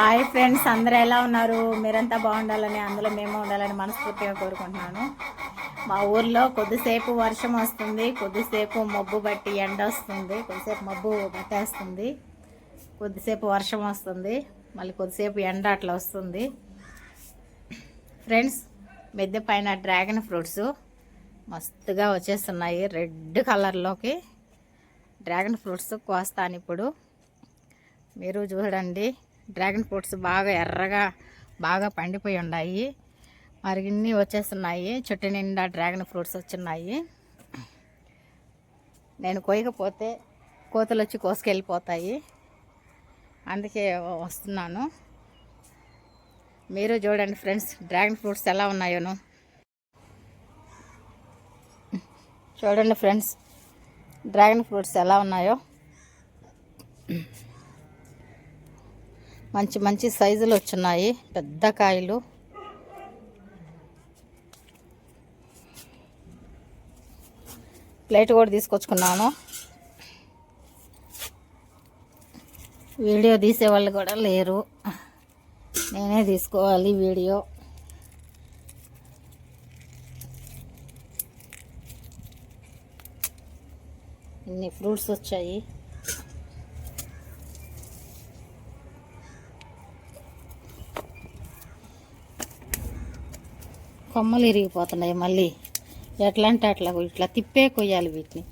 Hi friends అందరూ ఎలా ఉన్నారు? మీరంతా బాగుండాలని అందులో మేము ఉండాలని మనస్ఫూర్తిగా కోరుకుంటున్నాను. మా ఊర్లో కొద్దిసేపు వర్షం వస్తుంది కొద్దిసేపు మబ్బు బట్టి ఎండ వస్తుంది కొద్దిసేపు మబ్బు పట్టేస్తుంది కొద్దిసేపు వర్షం వస్తుంది మళ్ళీ కొద్దిసేపు ఎండ అట్లా వస్తుంది. ఫ్రెండ్స్ మిద్దె పైన డ్రాగన్ ఫ్రూట్స్ మస్తుగా వచ్చేస్తున్నాయి రెడ్ కలర్లోకి. డ్రాగన్ ఫ్రూట్స్ కోస్తాను ఇప్పుడు. మీరు చూడండి. డ్రాగన్ ఫ్రూట్స్ బాగా ఎర్రగా బాగా పండిపోయి ఉన్నాయి. మరి ఇన్ని వచ్చేస్తున్నాయి. చెట్టు నిండా డ్రాగన్ ఫ్రూట్స్ వచ్చినాయి నేను కోయకపోతే కోతలు వచ్చి కోసుకెళ్ళిపోతాయి. అందుకే వస్తున్నాను. మీరు చూడండి ఫ్రెండ్స్ డ్రాగన్ ఫ్రూట్స్ ఎలా ఉన్నాయోను. చూడండి ఫ్రెండ్స్ డ్రాగన్ ఫ్రూట్స్ ఎలా ఉన్నాయో. మంచి మంచి సైజులు వచ్చున్నాయి పెద్ద కాయలు. ప్లేట్ కూడా తీసుకొచ్చుకున్నాను. వీడియో తీసేవాళ్ళు కూడా లేరు. నేనే తీసుకోవాలి వీడియో. ఇన్ని ఫ్రూట్స్ వచ్చాయి. కొమ్మలు ఇరిగిపోతున్నాయి మళ్ళీ. ఎట్లా అంటే అట్లా ఇట్లా తిప్పే కొయ్యాలి వీటిని.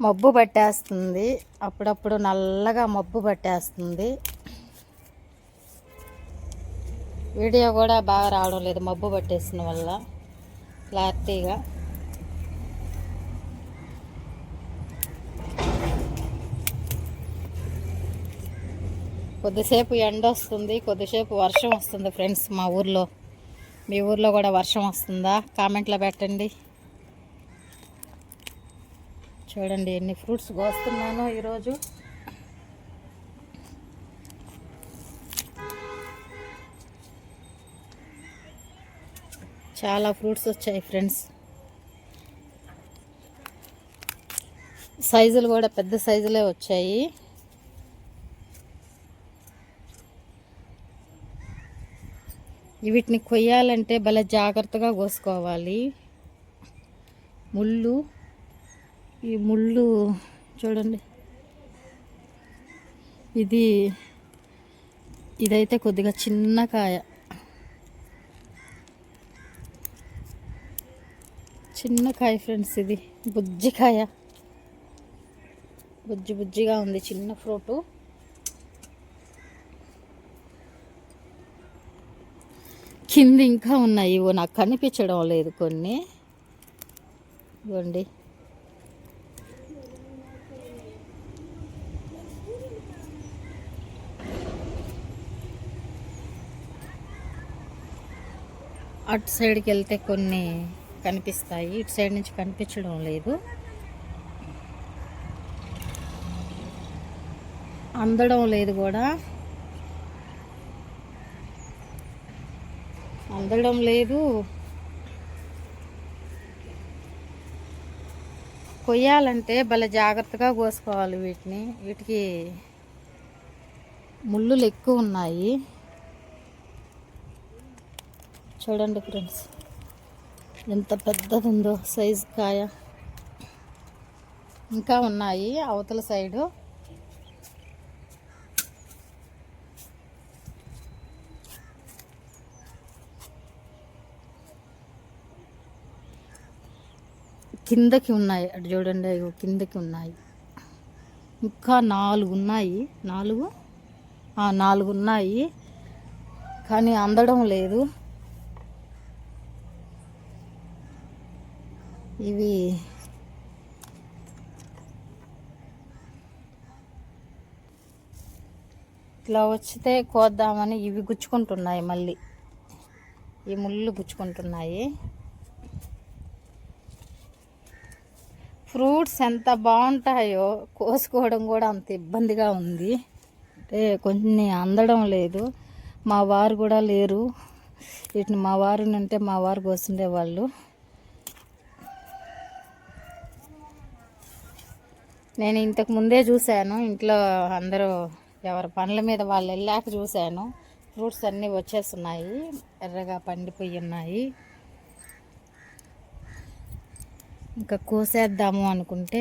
మబ్బు పట్టేస్తుంది. అప్పుడప్పుడు నల్లగా మబ్బు పట్టేస్తుంది. వీడియో కూడా బాగా రావడం లేదు. మబ్బు పట్టేసిన వల్ల. క్లారిటీగా. కొద్దిసేపు ఎండ వస్తుంది కొద్దిసేపు వర్షం వస్తుంది ఫ్రెండ్స్ మా ఊర్లో. మీ ఊర్లో కూడా వర్షం వస్తుందా? కామెంట్లో పెట్టండి. చూడండి ఎన్ని ఫ్రూట్స్ కోస్తున్నానో ఈరోజు. చాలా ఫ్రూట్స్ వచ్చాయి ఫ్రెండ్స్. సైజులు కూడా పెద్ద సైజులే వచ్చాయి. వీటిని కొయ్యాలంటే భలే జాగ్రత్తగా కోసుకోవాలి. ముళ్ళు ఈ ముళ్ళు చూడండి. ఇది ఇదైతే కొద్దిగా చిన్న కాయ. చిన్న కాయ ఫ్రెండ్స్ ఇది బుజ్జికాయ. బుజ్జి బుజ్జిగా ఉంది చిన్న ఫ్రూటు. కింద ఇంకా ఉన్నాయి. ఇవో నాకు కనిపించడం లేదు కొన్ని. ఇవ్వండి. అటు సైడ్కి వెళ్తే కొన్ని కనిపిస్తాయి. ఇటు సైడ్ నుంచి కనిపించడం లేదు. అందడం లేదు కూడా. అందడం లేదు. కొయ్యాలంటే భలే జాగ్రత్తగా కోసుకోవాలి వీటిని. వీటికి ముళ్ళులు ఎక్కువ ఉన్నాయి. చూడండి ఫ్రెండ్స్ ఎంత పెద్దది ఉందో సైజు కాయ. ఇంకా ఉన్నాయి అవతల సైడు. కిందకి ఉన్నాయి. అటు చూడండి అయ్యో కిందకి ఉన్నాయి. ఇంకా నాలుగు ఉన్నాయి. నాలుగు? నాలుగు ఉన్నాయి. కానీ అందడం లేదు. ఇవి ఇట్లా వచ్చితే కోద్దామని ఇవి గుచ్చుకుంటున్నాయి మళ్ళీ. ఈ ముళ్ళు గుచ్చుకుంటున్నాయి. ఫ్రూట్స్ ఎంత బాగుంటాయో కోసుకోవడం కూడా అంత ఇబ్బందిగా ఉంది. అంటే కొన్ని అందడం లేదు. మా వారు కూడా లేరు. వీటిని మా వారు అంటే మా వారు కోసుండేవాళ్ళు నేను ఇంతకు ముందే చూశాను. ఇంట్లో అందరూ ఎవరి పనుల మీద వాళ్ళు వెళ్ళాక చూశాను. ఫ్రూట్స్ అన్నీ వచ్చేస్తున్నాయి. ఎర్రగా పండిపోయి ఉన్నాయి. ఇంకా కోసేద్దాము అనుకుంటే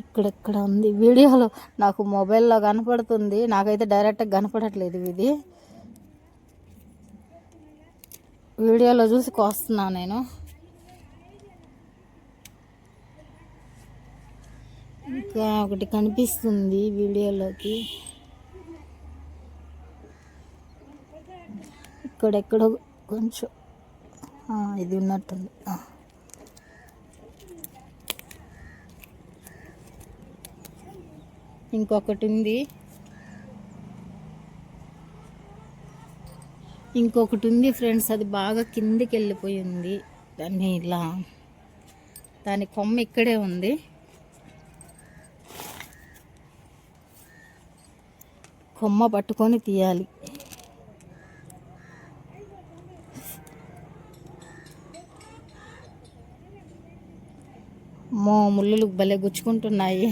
ఇక్కడెక్కడ ఉంది? వీడియోలో నాకు మొబైల్లో కనపడుతుంది. నాకైతే డైరెక్ట్గా కనపడట్లేదు ఇది. వీడియోలో చూసి కోస్తున్నా నేను. ఇంకా ఒకటి కనిపిస్తుంది వీడియోలోకి. ఇక్కడెక్కడో కొంచెం ఇది ఉన్నట్టుంది. ఇంకొకటి ఉంది. ఇంకొకటి ఉంది ఫ్రెండ్స్ అది బాగా కిందికి వెళ్ళిపోయింది దాన్ని ఇలా దాని కొమ్మ ఇక్కడే ఉంది. కొమ్మ పట్టుకొని తీయాలి. మో ముళ్ళు భలే గుచ్చుకుంటున్నాయి.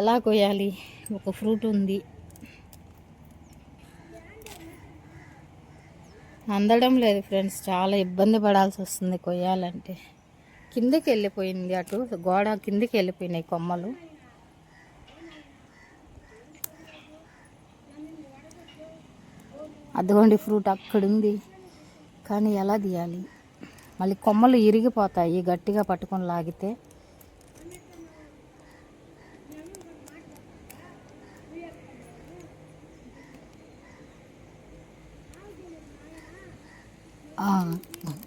ఎలా కొయ్యాలి? ఒక ఫ్రూట్ ఉంది. అందడం లేదు ఫ్రెండ్స్ చాలా ఇబ్బంది పడాల్సి వస్తుంది కొయ్యాలంటే. కిందకి వెళ్ళిపోయింది అటు గోడ కిందకి వెళ్ళిపోయినాయి కొమ్మలు. అదిగోండి ఫ్రూట్ అక్కడుంది. కానీ ఎలా తీయాలి? మళ్ళీ కొమ్మలు ఇరిగిపోతాయి. గట్టిగా పట్టుకొని లాగితే.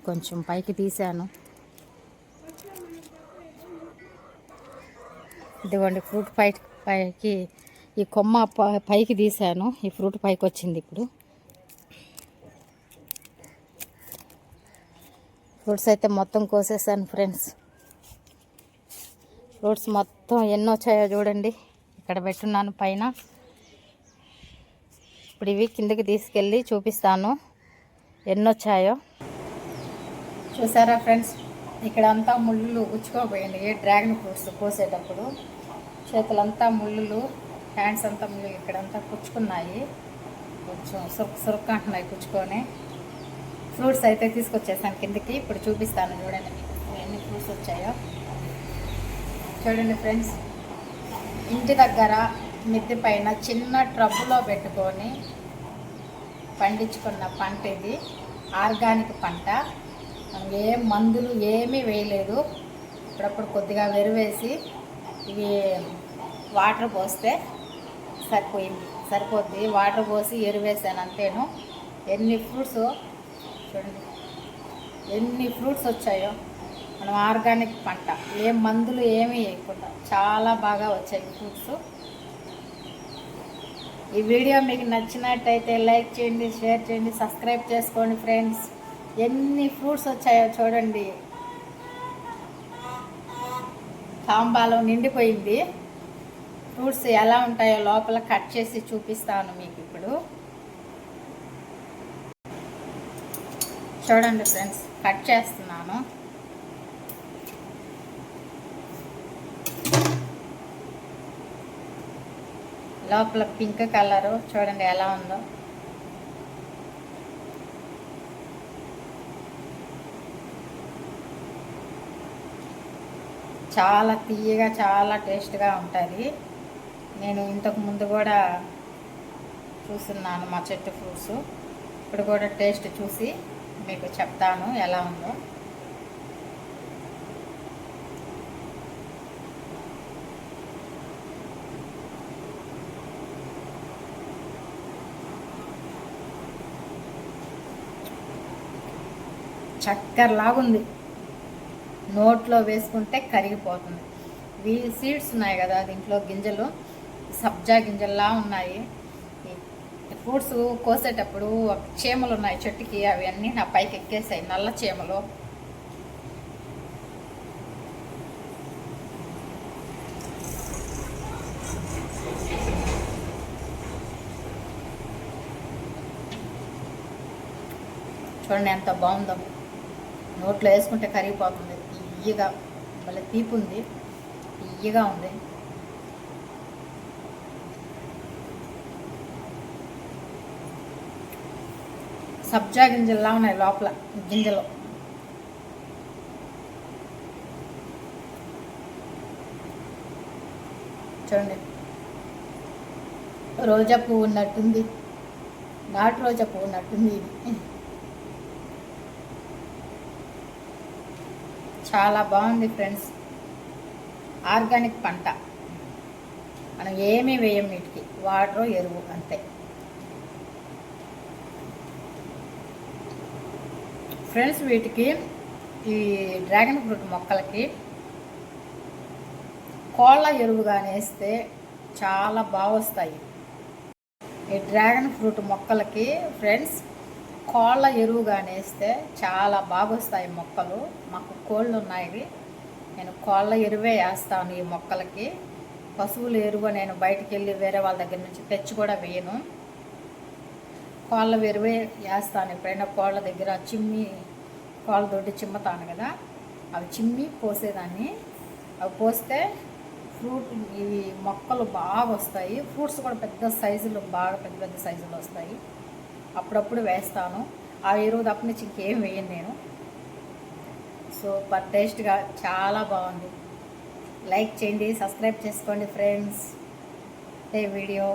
కొంచెం పైకి తీశాను. ఇదిగోండి ఫ్రూట్ పై పైకి ఈ కొమ్మ పైకి తీశాను. ఈ ఫ్రూట్ పైకి వచ్చింది ఇప్పుడు. ఫ్రూట్స్ అయితే మొత్తం కోసేసాను ఫ్రెండ్స్. ఫ్రూట్స్ మొత్తం ఎన్నో వచ్చాయో చూడండి. ఇక్కడ పెట్టున్నాను పైన. ఇప్పుడు ఇవి కిందకి తీసుకెళ్ళి చూపిస్తాను. ఎన్నొచ్చాయో చూసారా ఫ్రెండ్స్? ఇక్కడ అంతా ముళ్ళు గుచ్చుకోపోయింది డ్రాగన్ ఫ్రూట్స్ కోసేటప్పుడు చేతులంతా ముళ్ళు హ్యాండ్స్ అంతా ముళ్ళు ఇక్కడంతా కుచ్చుకున్నాయి కొంచెం సురుకు సురుకు అంటున్నాయి కుచ్చుకొని ఫ్రూట్స్ అయితే తీసుకొచ్చేసాను కిందకి. ఇప్పుడు చూపిస్తాను చూడండి మీకు ఎన్ని ఫ్రూట్స్ వచ్చాయో. చూడండి ఫ్రెండ్స్ ఇంటి దగ్గర మిద్దె పైన చిన్న ట్రబ్బులో పెట్టుకొని పండించుకున్న పంట ఇది. ఆర్గానిక్ పంట. ఏ మందులు ఏమీ వేయలేదు. అప్పుడప్పుడు కొద్దిగా వెరువేసి ఇవి వాటర్ పోస్తే సరిపోయింది. సరిపోద్ది. వాటర్ పోసి ఎరువేసాను అంతేను. ఎన్ని ఫ్రూట్స్ చూడండి. ఎన్ని ఫ్రూట్స్ వచ్చాయో. మనం ఆర్గానిక్ పంట ఏ మందులు ఏమీ వేయకుండా చాలా బాగా వచ్చాయి ఫ్రూట్స్. ఈ వీడియో మీకు నచ్చినట్టయితే లైక్ చేయండి షేర్ చేయండి సబ్స్క్రైబ్ చేసుకోండి ఫ్రెండ్స్. ఎన్ని ఫ్రూట్స్ వచ్చాయో చూడండి. తాంబాలో నిండిపోయింది. ఫ్రూట్స్ ఎలా ఉంటాయో లోపల కట్ చేసి చూపిస్తాను మీకు ఇప్పుడు. చూడండి ఫ్రెండ్స్ కట్ చేస్తున్నాను. లోపల పింక్ కలరు చూడండి ఎలా ఉందో. చాలా తీయగా చాలా టేస్ట్గా ఉంటుంది. నేను ఇంతకు ముందు కూడా చూస్తున్నాను మా చెట్టు ఫ్రూట్స్. ఇప్పుడు కూడా టేస్ట్ చూసి మీకు చెప్తాను ఎలా ఉందో. చక్కెరలాగుంది. నోట్లో వేసుకుంటే కరిగిపోతుంది. వీ సీడ్స్ ఉన్నాయి కదా దీంట్లో గింజలు సబ్జా గింజల్లా ఉన్నాయి. ఫ్రూట్స్ కోసేటప్పుడు చీమలు ఉన్నాయి చెట్టుకి అవి అన్నీ నా పైకి ఎక్కేసాయి నల్ల చీమలు. చూడండి ఎంత బాగుందో. నోట్లో వేసుకుంటే కరిగిపోతుంది తీయగా మళ్ళీ తీపి ఉంది తీయగా ఉంది. సబ్జా గింజల్లా ఉన్నాయి లోపల గింజలు. చూడండి. రోజా పువ్వు ఉన్నట్టుంది. నాటు రోజా పువ్వు ఉన్నట్టుంది ఇది. చాలా బాగుంది ఫ్రెండ్స్. ఆర్గానిక్ పంట. మనం ఏమీ వేయం వీటికి. వాటర్ ఎరువు అంతే. ఫ్రెండ్స్ వీటికి ఈ డ్రాగన్ ఫ్రూట్ మొక్కలకి కోళ్ళ ఎరువుగానే వేస్తే చాలా బాగా వస్తాయి ఈ డ్రాగన్ ఫ్రూట్ మొక్కలకి ఫ్రెండ్స్ కోళ్ళ ఎరువుగానే వేస్తే చాలా బాగా వస్తాయి మొక్కలు. మాకు కోళ్ళు ఉన్నాయి. నేను కోళ్ళ ఎరువే వేస్తాను ఈ మొక్కలకి. పశువుల ఎరువు నేను బయటికి వెళ్ళి వేరే వాళ్ళ దగ్గర నుంచి తెచ్చి కూడా వేయను. కోళ్ళ ఎరువే వేస్తాను. ఎప్పుడైనా కోళ్ళ దగ్గర చిమ్మి కోళ్ళతోటి చిమ్మతాను కదా అవి చిమ్మి పోసేదాన్ని. అవి పోస్తే ఫ్రూట్ ఇవి మొక్కలు బాగా వస్తాయి. ఫ్రూట్స్ కూడా పెద్ద సైజులు బాగా పెద్ద పెద్ద సైజులు వస్తాయి. అప్పుడప్పుడు వేస్తాను. ఆ ఎరువు తప్ప నుంచి ఇంకేం వేయను నేను. సో బట్ టేస్ట్గా చాలా బాగుంది. లైక్ చేయండి సబ్స్క్రైబ్ చేసుకోండి ఫ్రెండ్స్. ఏ వీడియో.